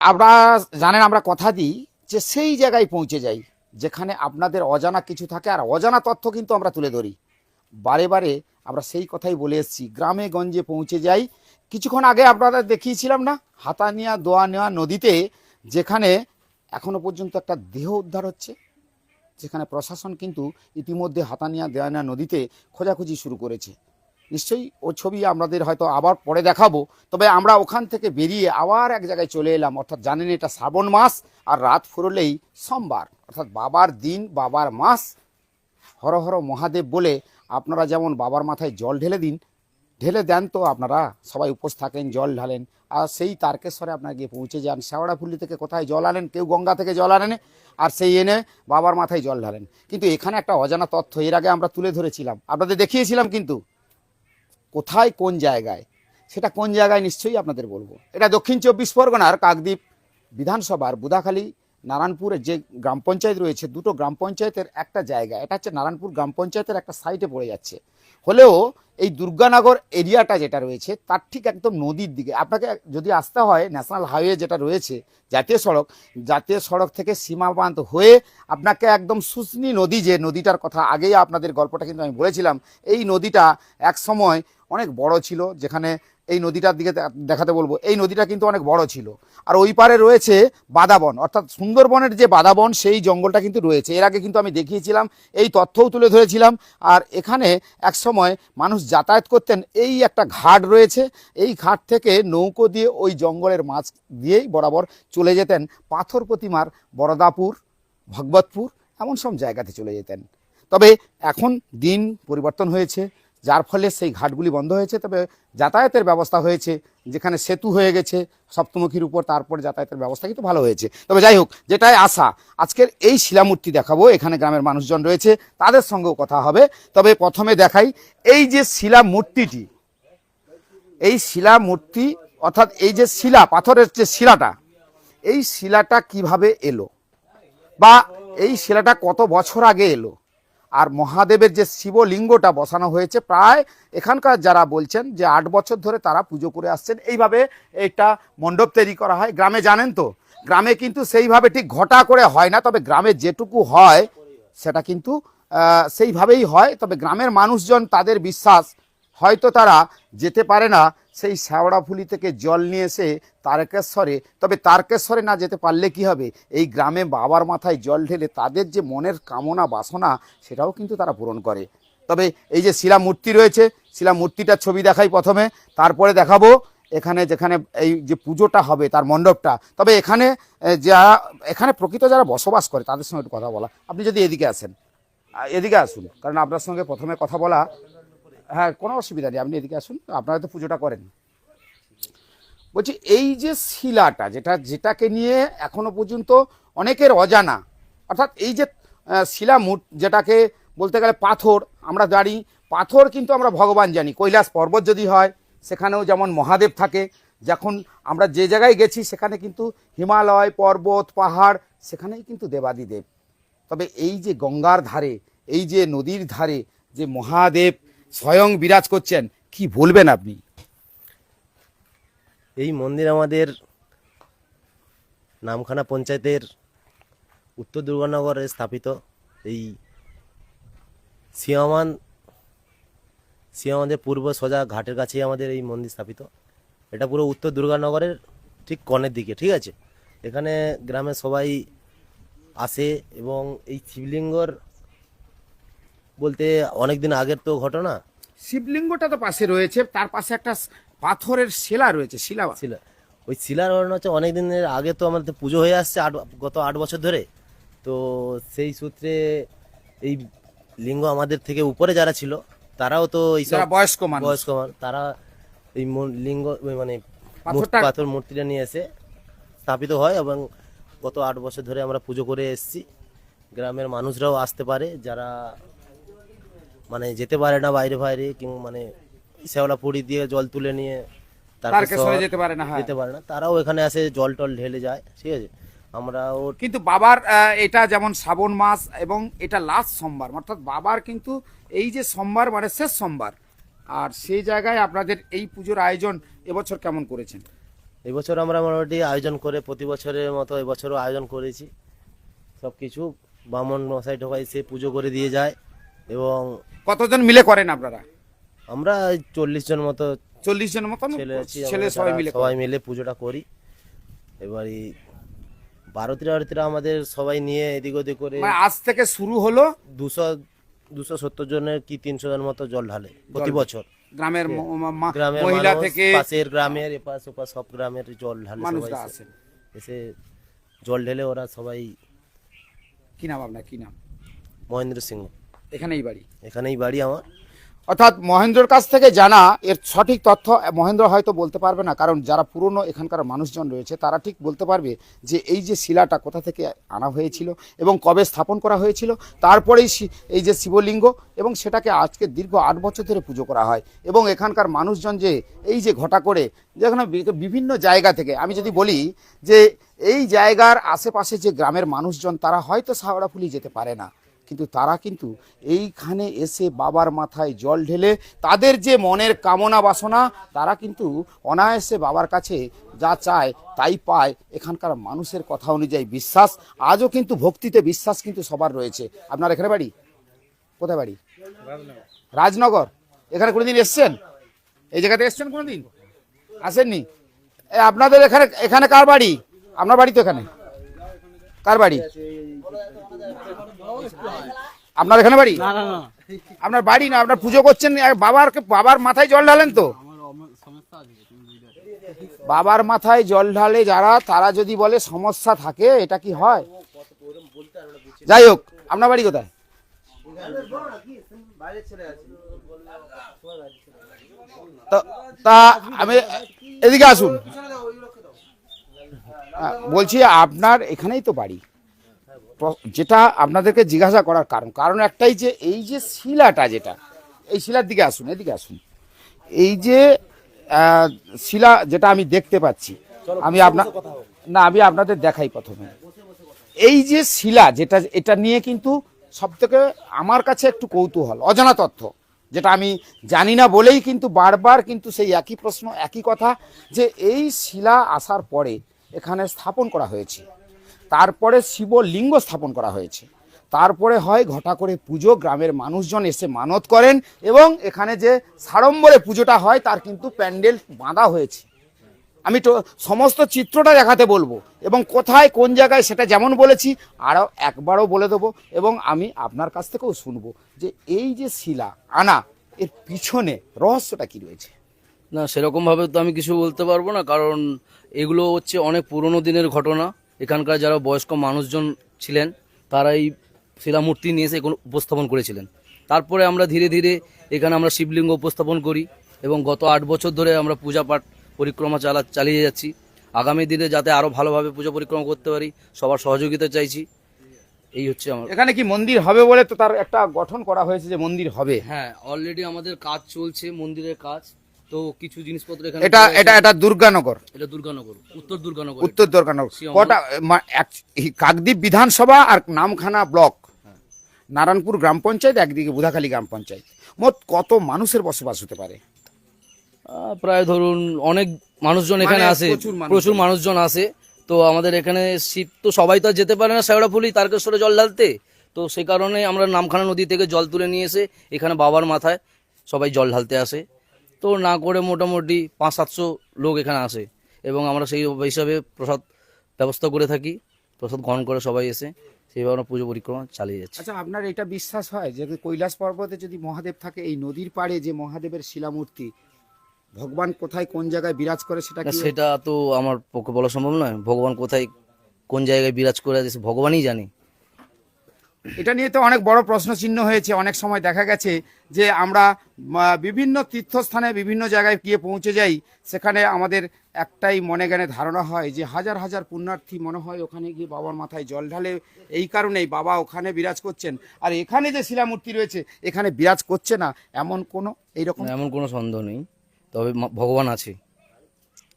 আপনারা জানেন, আমরা কথা দিই যে সেই জায়গায় পৌঁছে যাই, যেখানে আপনাদের অজানা কিছু থাকে আর অজানা তথ্য কিন্তু আমরা তুলে ধরি। বারে বারে আমরা সেই কথাই বলে এসেছি, গ্রামে গঞ্জে পৌঁছে যাই। কিছুক্ষণ আগে আপনারা দেখিয়েছিলাম না, হাতানিয়া দোয়া নেওয়া নদীতে, যেখানে এখনও পর্যন্ত একটা দেহ উদ্ধার হচ্ছে, যেখানে প্রশাসন কিন্তু ইতিমধ্যে হাতানিয়া দেওয়ানিয়া নদীতে খোঁজাখুঁজি শুরু করেছে। নিশ্চয়ই ও ছবি আমাদের হয়তো আবার পরে দেখাবো। তবে আমরা ওখান থেকে বেরিয়ে আবার এক জায়গায় চলে এলাম। অর্থাৎ জানেন এটা শ্রাবণ মাস আর রাত ফুরলেই সোমবার। অর্থাৎ বাবার দিন, বাবার মাস। হর হর মহাদেব বলে আপনারা যেমন বাবার মাথায় জল ঢেলে দিন, ঢেলে দেন তো আপনারা সবাই উপোস থাকেন, জল ঢালেন। আর সেই তারকেশ্বরে আপনারা গিয়ে পৌঁছে যান। শেওড়াফুলি থেকে কোথায় জল আনেন? কেউ গঙ্গা থেকে জল আনেন, আর সেই এনে বাবার মাথায় জল ঢালেন। কিন্তু এখানে একটা অজানা তথ্য, এর আগে আমরা তুলে ধরেছিলাম। আপনাদের দেখিয়েছিলাম কিন্তু। কোথায় কোন জায়গায়, সেটা কোন জায়গায় নিশ্চয়ই আপনাদের বলব। এটা দক্ষিণ চব্বিশ পরগনার কাকদ্বীপ বিধানসভার বুধাখালী নারায়ণপুরের যে গ্রাম পঞ্চায়েত রয়েছে, দুটো গ্রাম পঞ্চায়েতের একটা জায়গা, এটা হচ্ছে নারায়ণপুর গ্রাম পঞ্চায়েতের একটা সাইটে পড়ে যাচ্ছে। হলেও এই দুর্গানগর এরিয়াটা যেটা রয়েছে, তার ঠিক একদম নদীর দিকে। আপনাকে যদি আসতে হয় ন্যাশনাল হাইওয়ে যেটা রয়েছে, জাতীয় সড়ক জাতীয় সড়ক থেকে সীমাবান্ত হয়ে আপনাকে একদম সুসনি নদী যে নদীটার কথা আগেই আপনাদের গল্পটা কিন্তু আমি বলেছিলাম, এই নদীটা এক সময় অনেক বড় ছিল, যেখানে এই নদীটার দিকে দেখাতে বলব। এই নদীটা কিন্তু অনেক বড় ছিল। আর ওই পারে রয়েছে বাদাবন। অর্থাৎ সুন্দরবনের যে বাদাবন, সেই জঙ্গলটা কিন্তু রয়েছে। এর আগে কিন্তু আমি দেখিয়েছিলাম, এই তথ্যও তুলে ধরেছিলাম। আর এখানে এক সময় মানুষ যাতায়াত করতেন, এই একটা ঘাট রয়েছে। এই ঘাট থেকে নৌকো দিয়ে ওই জঙ্গলের মাছ দিয়েই বরাবর চলে যেতেন। পাথর প্রতিমার বরদাপুর, ভগবতপুর, এমন সব জায়গাতে চলে যেতেন। তবে এখন দিন পরিবর্তন হয়েছে। যার ফলে সেই ঘাটগুলি বন্ধ হয়েছে। তবে যাতায়াতের ব্যবস্থা হয়েছে, যেখানে সেতু হয়ে গেছে, সপ্তমুখীর উপর, তারপর যাতায়াতের ব্যবস্থা কিন্তু ভালো হয়েছে। তবে যাই হোক, যেটাই আশা, আজকের এই শিলামূর্তি দেখাবো, এখানে গ্রামের মানুষজন রয়েছে, তাদের সঙ্গেও কথা হবে। তবে প্রথমে দেখাই, এই যে শিলামূর্তিটি, এই শিলামূর্তি, অর্থাৎ এই যে শিলা, পাথরের যে শিলাটা, এই শিলাটা কীভাবে এলো? বা এই শিলাটা কত বছর আগে এলো? আর মহাদেবের যে শিবলিঙ্গটা বসানো হয়েছে প্রায় এখানকার যারা বলছেন যে আট বছর ধরে তারা পুজো করে আসছেন, এইভাবে এটা মণ্ডপ তৈরি করা হয়। গ্রামে জানেন তো, গ্রামে কিন্তু সেইভাবে ঠিক ঘটা করে হয় না, তবে গ্রামে যেটুকু হয় সেটা কিন্তু সেইভাবেই হয়। তবে গ্রামের মানুষজন তাদের বিশ্বাস হয়তো তারা যেতে পারে না। সেই শ্যাওড়াফুলি থেকে জল নিয়ে এসে তারকেশ্বরে, তবে তারকেশ্বরে না যেতে পারলে কি হবে? এই গ্রামে বাবার মাথায় জল ঢেলে তাদের যে মনের কামনা, বাসনা, সেটাও কিন্তু তারা পূরণ করে। তবে এই যে শিলা মূর্তি রয়েছে শিলা মূর্তিটার ছবি দেখাই প্রথমে। তারপরে দেখাবো এখানে যেখানে এই যে পুজোটা হবে, তার মণ্ডপটা। তবে এখানে যারা, এখানে প্রকৃত যারা বসবাস করে, তাদের সঙ্গে একটু কথা বলা। আপনি যদি এদিকে আসেন। এদিকে আসুন, কারণ আপনার সঙ্গে প্রথমে কথা বলা হ্যাঁ কোনো অসুবিধা নেই। আপনি এদিকে আসুন, আপনারা তো পুজোটা করেন। বলছি, এই যে শিলাটা, যেটা, যেটাকে নিয়ে এখনও পর্যন্ত অনেকের অজানা, অর্থাৎ এই যে শিলা যেটাকে বলতে গেলে পাথর, আমরা জানি, পাথর কিন্তু আমরা ভগবান জানি। কৈলাস পর্বত যদি হয়, সেখানেও যেমন মহাদেব থাকে, যখন আমরা যে জায়গায় গেছি, সেখানে কিন্তু হিমালয় পর্বত, পাহাড়, সেখানেই কিন্তু দেবাদিদেব। তবে এই যে গঙ্গার ধারে, এই যে নদীর ধারে যে মহাদেব স্বয়ং বিরাজ করছেন, কি বলবেন আপনি? এই মন্দির আমাদের নামখানা পঞ্চায়েতের উত্তর দুর্গানগরে স্থাপিত। এই সিয়ামান, সিয়ামাদের পূর্ব সোজা ঘাটের কাছেই আমাদের এই মন্দির স্থাপিত। এটা পুরো উত্তর দুর্গানগরের ঠিক কনের দিকে, ঠিক আছে? এখানে গ্রামের সবাই আসে এবং এই শিবলিঙ্গর বলতে অনেক দিন আগের তো ঘটনা। শিবলিঙ্গটা তো পাশে রয়েছে তার পাশে একটা পাথরের শিলা রয়েছে শিলা। শিলা। ওই শিলার ঘটনা হচ্ছে অনেক দিনের আগে তো আমাদের পুজো হয়ে আসছে আট গত আট বছর ধরে। তো সেই সূত্রে এই লিঙ্গ আমাদের থেকে উপরে যারা ছিল তারাও তো যারা বয়স্ক বয়স্ক তারা এই লিঙ্গ মানে পাথর মূর্তিটা নিয়ে এসে স্থাপিত হয় এবং গত আট বছর ধরে আমরা পুজো করে এসেছি। গ্রামের মানুষরাও আসতে পারে যারা মানে যেতে পারে না বাইরে বাইরে কিংবা মানে শ্যাওলা পুরি দিয়ে জল তুলে নিয়ে তারকেশ্বরে যেতে পারে না হ্যাঁ। যেতে পারে না। তারাও এখানে আসে জল টল ঢেলে যায় ঠিক আছে? আমরা ওর কিন্তু বাবার এটা যেমন শ্রাবণ মাস এবং এটা লাস্ট সোমবার অর্থাৎ বাবার কিন্তু এই যে সোমবার মানে শেষ সোমবার আর সেই জায়গায় আপনাদের এই পুজোর আয়োজন এবছর কেমন করেছেন? এবছর আমরা মোটামুটি আয়োজন করে প্রতি বছরের মতো এবছরও আয়োজন করেছি। সব কিছু বামন মশাই ঢোকাই সে পুজো করে দিয়ে যায়। এবং কতজন মিলে করেন আপনারা? আমরা চল্লিশ জন মতো চল্লিশ জন মতো ছেলে আছি ছেলে সবাই মিলে সবাই মিলে পুজোটা করি। এবার এই বারোতিরা বারোতিরা আমাদের সবাই নিয়ে এদিক ওদিক করে মানে আজ থেকে শুরু হলো? দুশো দুশো সত্তর জনের কি তিনশো জন মতো জল ঢালে প্রতি বছর। গ্রামের গ্রামের মহিলা থেকে পাশের গ্রামের এপাশ ওপাশ সব গ্রামের জল ঢালে সবাই এসে জল ঢেলে ওরা সবাই কি নাম আপনার? কি নাম? মহেন্দ্র সিংহ। এখানেই বাড়ি। এখানেই বাড়ি আমার। অর্থাৎ মহেন্দ্রর কাছ থেকে জানা এর সঠিক তথ্য মহেন্দ্র হয়তো বলতে পারবে না কারণ যারা পুরনো এখানকার মানুষজন রয়েছে তারা ঠিক বলতে পারবে যে এই যে শিলাটা কোথা থেকে আনা হয়েছিল এবং কবে স্থাপন করা হয়েছিল তারপরেই এই যে শিবলিঙ্গ এবং সেটাকে আজকে দীর্ঘ আট বছর ধরে পুজো করা হয়। এবং এখানকার মানুষজন যে এই যে ঘটা করে যেখানে বিভিন্ন জায়গা থেকে আমি যদি বলি যে এই জায়গার আশেপাশে যে গ্রামের মানুষজন তারা হয়তো সাওড়াফুলি যেতে পারে না। কিন্তু তারা কিন্তু এইখানে এসে বাবার মাথায় জল ঢেলে তাদের যে মনের কামনা বাসনা, তারা কিন্তু অনায়াসে বাবার কাছে যা চায় তাই পায়। এখানকার মানুষের কথা অনুযায়ী বিশ্বাস, আজও কিন্তু ভক্তিতে বিশ্বাস কিন্তু সবার রয়েছে। আপনার এখানে বাড়ি? কোথায় বাড়ি? রাজনগর। এখানে কোনোদিন এসছেন? এই জায়গাতে এসছেন কোনোদিন? আসেননি? আপনাদের এখানে এখানে কার বাড়ি? আপনার বাড়ি তো এখানে। কার বাড়ি আপনার এখানে বাড়ি না না না আপনার বাড়ি না আপনার পুজো করছেন বাবার বাবার মাথায় জল ঢালেন তো। বাবার মাথায় জল ঢালে যারা তারা যদি বলে সমস্যা থাকে এটা কি হয় যাই হোক আপনার বাড়ি কোথায় তো- তা আমি এদিকে আসুন বলছি আপনার এখানেই তো বাড়ি। যেটা আপনাদেরকে জিজ্ঞাসা করার কারণ। কারণ একটাই যে এই যে শিলাটা যেটা এই শিলার দিকে আসুন এদিকে আসুন। এই যে শিলা যেটা আমি দেখতে পাচ্ছি আমি আপনার না আমি আপনাদের দেখাই প্রথমে। এই যে শিলা যেটা এটা নিয়ে কিন্তু সব থেকে আমার কাছে একটু কৌতূহল অজানা তথ্য যেটা আমি জানি না বলেই কিন্তু বারবার কিন্তু সেই একই প্রশ্ন একই কথা যে এই শিলা আসার পরে এখানে স্থাপন করা হয়েছে। তারপরে শিবলিঙ্গ স্থাপন করা হয়েছে। তারপরে হয় ঘটা করে পুজো, গ্রামের মানুষজন এসে মানত করেন এবং এখানে যে সাড়ম্বরে পুজোটা হয়, তার কিন্তু প্যান্ডেল বাঁধা হয়েছে। আমি তো সমস্ত চিত্রটা দেখাতে বলব এবং কোথায়, কোন জায়গায় সেটা যেমন বলেছি, আরও একবারও বলে দেবো এবং আমি আপনার কাছ থেকেও শুনব যে এই যে শিলা, আনা, এর পিছনে রহস্যটা কি রয়েছে? না, সেরকমভাবে তো আমি কিছু বলতে পারব না, কারণ এগুলো হচ্ছে অনেক পুরনো দিনের ঘটনা। এখানকার যারা বয়স্ক মানুষজন ছিলেন তারা এই শিলামূর্তি নিয়ে এসে এগুলো উপস্থাপন করেছিলেন। তারপরে আমরা ধীরে ধীরে এখানে আমরা শিবলিঙ্গ উপস্থাপন করি এবং গত আট বছর ধরে আমরা পূজা পাঠ পরিক্রমা চালা চালিয়ে যাচ্ছি। আগামী দিনে যাতে আরও ভালোভাবে পূজা পরিক্রমা করতে পারি সবার সহযোগিতা চাইছি। এই হচ্ছে আমার এখানে কি মন্দির হবে বলে তো তার একটা গঠন করা হয়েছে যে মন্দির হবে। হ্যাঁ অলরেডি আমাদের কাজ চলছে মন্দিরের কাজ। তো কিছু জিনিসপত্র এখানে এটা এটা এটা দুর্গানগর। এটা দুর্গানগর উত্তর দুর্গানগর। উত্তর দুর্গানগর। কটা মা- কাকদ্বীপ বিধানসভা আর নামখানা ব্লক। নারায়ণপুর গ্রাম পঞ্চায়েত একদিকে বুধাখালী গ্রাম পঞ্চায়েত। মোট কত মানুষের বসবাস হতে পারে? প্রায় ধরুন অনেক মানুষজন এখানে মানে আসে। প্রচুর মানুষজন। প্রচুর মানুষজন আসে। তো আমাদের এখানে শীত তো সবাই তো আর যেতে পারে না শেওড়াফুলি তারকেশ্বরে জল ঢালতে। তো সে কারণে আমরা নামখানা নদী থেকে জল তুলে নিয়ে এসে এখানে বাবার মাথায় সবাই জল ঢালতে আসে। তো না করে মোটামুটি পাঁচ সাতশো লোক এখানে আসে। এবং আমরা সেই হিসাবে প্রসাদ ব্যবস্থা করে থাকি প্রসাদ গ্রহণ করে সবাই এসে সেইভাবে আমরা পুজো পরিক্রমা চালিয়ে যাচ্ছি। আচ্ছা আপনার এটা বিশ্বাস হয় যে কৈলাস পর্বতে যদি মহাদেব থাকে এই নদীর পাড়ে যে মহাদেবের শিলামূর্তি ভগবান কোথায় কোন জায়গায় বিরাজ করে সেটা সেটা তো আমার পক্ষে বলা সম্ভব নয়। ভগবান কোথায় কোন জায়গায় বিরাজ করে আছে সে ভগবানই জানে। এটা নিয়ে তো অনেক বড় প্রশ্ন চিহ্ন হয়েছে অনেক সময় দেখা গেছে যে আমরা বিভিন্ন তীর্থস্থানে বিভিন্ন জায়গায় গিয়ে পৌঁছে যাই সেখানে আমাদের একটাই মনে জ্ঞানে ধারণা হয় যে হাজার হাজার পুণ্যার্থী মনে হয় ওখানে গিয়ে বাবার মাথায় জল ঢালে এই কারণেই বাবা ওখানে বিরাজ করছেন। আর এখানে যে শিলামূর্তি রয়েছে এখানে বিরাজ করছে না এমন কোনো এইরকম? এমন কোনো সন্দেহ নেই তবে ভগবান আছে।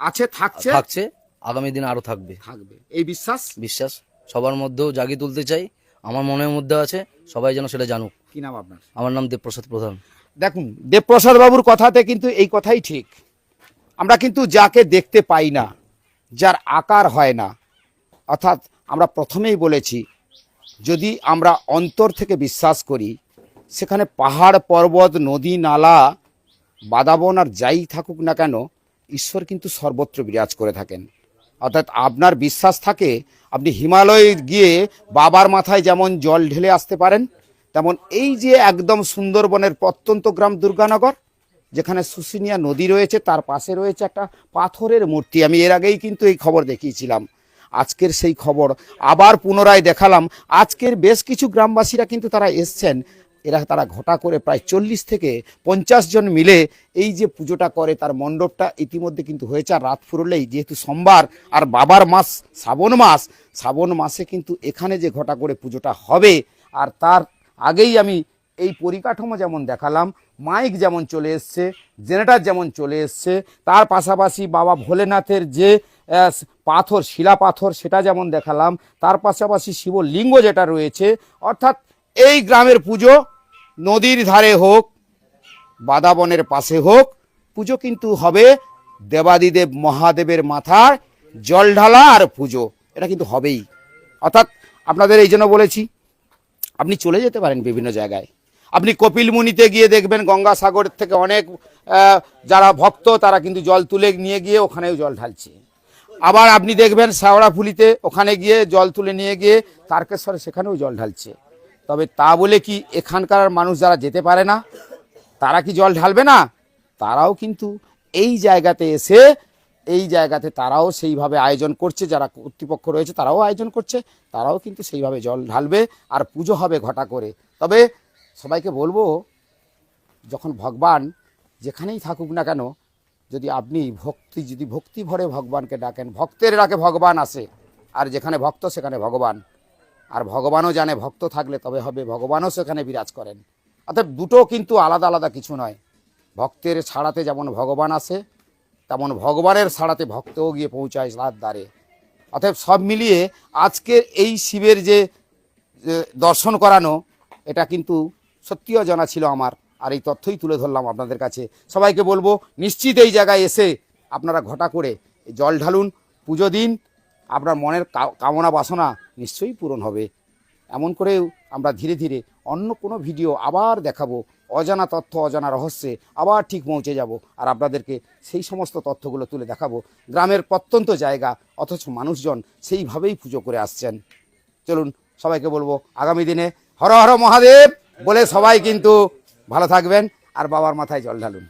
আছে থাকছে? থাকছে আগামী দিনে আরও থাকবে। থাকবে। এই বিশ্বাস? বিশ্বাস সবার মধ্যেও জাগিয়ে তুলতে চাই। আমার মনের মধ্যে আছে সবাই যেন সেটা জানুক। কি নাম আপনার? আমার নাম দেবপ্রসাদ প্রধান। দেখুন দেবপ্রসাদ বাবুর কথাতে কিন্তু এই কথাই ঠিক। আমরা কিন্তু যাকে দেখতে পাই না যার আকার হয় না অর্থাৎ আমরা প্রথমেই বলেছি যদি আমরা অন্তর থেকে বিশ্বাস করি সেখানে পাহাড় পর্বত নদী নালা বাদাবন আর যাই থাকুক না কেন ঈশ্বর কিন্তু সর্বত্র বিরাজ করে থাকেন। অর্থাৎ আপনার বিশ্বাস থাকে, আপনি হিমালয়ে গিয়ে বাবার মাথায় যেমন জল ঢেলে আসতে পারেন, তেমন এই যে একদম সুন্দরবনের প্রত্যন্ত গ্রাম দুর্গানগর, যেখানে শুশুনিয়া নদী রয়েছে, তার পাশে রয়েছে একটা পাথরের মূর্তি। আমি এর আগেই কিন্তু এই খবর দেখিয়েছিলাম। আজকের সেই খবর আবার পুনরায় দেখালাম। আজকের বেশ কিছু গ্রামবাসীরা কিন্তু তারা এসছেন। এরা তারা ঘটা করে প্রায় চল্লিশ থেকে পঞ্চাশ জন মিলে এই যে পুজোটা করে, তার মণ্ডপটা ইতিমধ্যে কিন্তু হয়েছে। আর রাত ফুরলেই যেহেতু সোমবার আর বাবার মাস, শ্রাবণ মাস, শ্রাবণ মাসে কিন্তু এখানে যে ঘটা করে পুজোটা হবে। আর তার আগেই আমি এই পরিকাঠামো যেমন দেখালাম, মাইক যেমন চলে এসছে, জেনারেটার যেমন চলে এসছে, তার পাশাপাশি বাবা ভোলেনাথের যে পাথর, শিলা পাথর সেটা যেমন দেখালাম, তার পাশাপাশি শিবলিঙ্গ যেটা রয়েছে, অর্থাৎ এই গ্রামের পুজো নদীর ধারে হোক, বাদাবনের পাশে হোক, পুজো কিন্তু হবে দেবাদিদেব মহাদেবের মাথায় জল ঢালা আর পুজো। এটা কিন্তু হবেই। অর্থাৎ আপনাদের এই জন্য বলেছি, আপনি চলে যেতে পারেন বিভিন্ন জায়গায়। আপনি কপিল মুনিতে গিয়ে দেখবেন গঙ্গাসাগরের থেকে অনেক যারা ভক্ত, তারা কিন্তু জল তুলে নিয়ে গিয়ে ওখানেও জল ঢালছে। আবার আপনি দেখবেন শেওড়াফুলিতে ওখানে গিয়ে জল তুলে নিয়ে গিয়ে তারকেশ্বরে সেখানেও জল ঢালছে। তবে তা বলে কি এখানকার মানুষ যারা যেতে পারে না, তারা কি জল ঢালবে না? তারাও কিন্তু এই জায়গাতে এসে, এই জায়গাতে তারাও সেইভাবে আয়োজন করছে, যারা কর্তৃপক্ষ রয়েছে তারাও আয়োজন করছে, তারাও কিন্তু সেইভাবে জল ঢালবে আর পুজো হবে ঘটা করে। তবে সবাইকে বলব, যখন ভগবান যেখানেই থাকুক না কেন, যদি আপনি ভক্তি, যদি ভক্তি ভরে ভগবানকে ডাকেন, ভক্তের ডাকে ভগবান আসে, আর যেখানে ভক্ত সেখানে ভগবান। আর ভগবানও জানে, ভক্ত থাকলে তবে হবে, ভগবানও সেখানে বিরাজ করেন। অর্থাৎ দুটো কিন্তু আলাদা আলাদা কিছু নয়। ভক্তের ছাড়াতে যেমন ভগবান আসে, তেমন ভগবানের ছাড়াতে ভক্তও গিয়ে পৌঁছায় তার দ্বারে। অতএব সব মিলিয়ে আজকের এই শিবের যে দর্শন করানো, এটা কিন্তু সত্যিও জানা ছিল আমার। আর এই তথ্যই তুলে ধরলাম আপনাদের কাছে। সবাইকে বলব, নিশ্চিত এই জায়গায় এসে আপনারা ঘটা করে জল ঢালুন, পুজো দিন আপনার মনের কামনা বাসনা নিশ্চয়ই পূরণ হবে। এমন করেও আমরা ধীরে ধীরে অন্য কোনো ভিডিও আবার দেখাবো, অজানা তথ্য, অজানা রহস্যে আবার ঠিক পৌঁছে যাব আর আপনাদেরকে সেই সমস্ত তথ্যগুলো তুলে দেখাবো। গ্রামের প্রত্যন্ত জায়গা, অথচ মানুষজন সেইভাবেই পুজো করে আসছেন। চলুন, সবাইকে বলব, আগামী দিনে হর হর মহাদেব বলে সবাই কিন্তু ভালো থাকবেন আর বাবার মাথায় জল ঢালুন।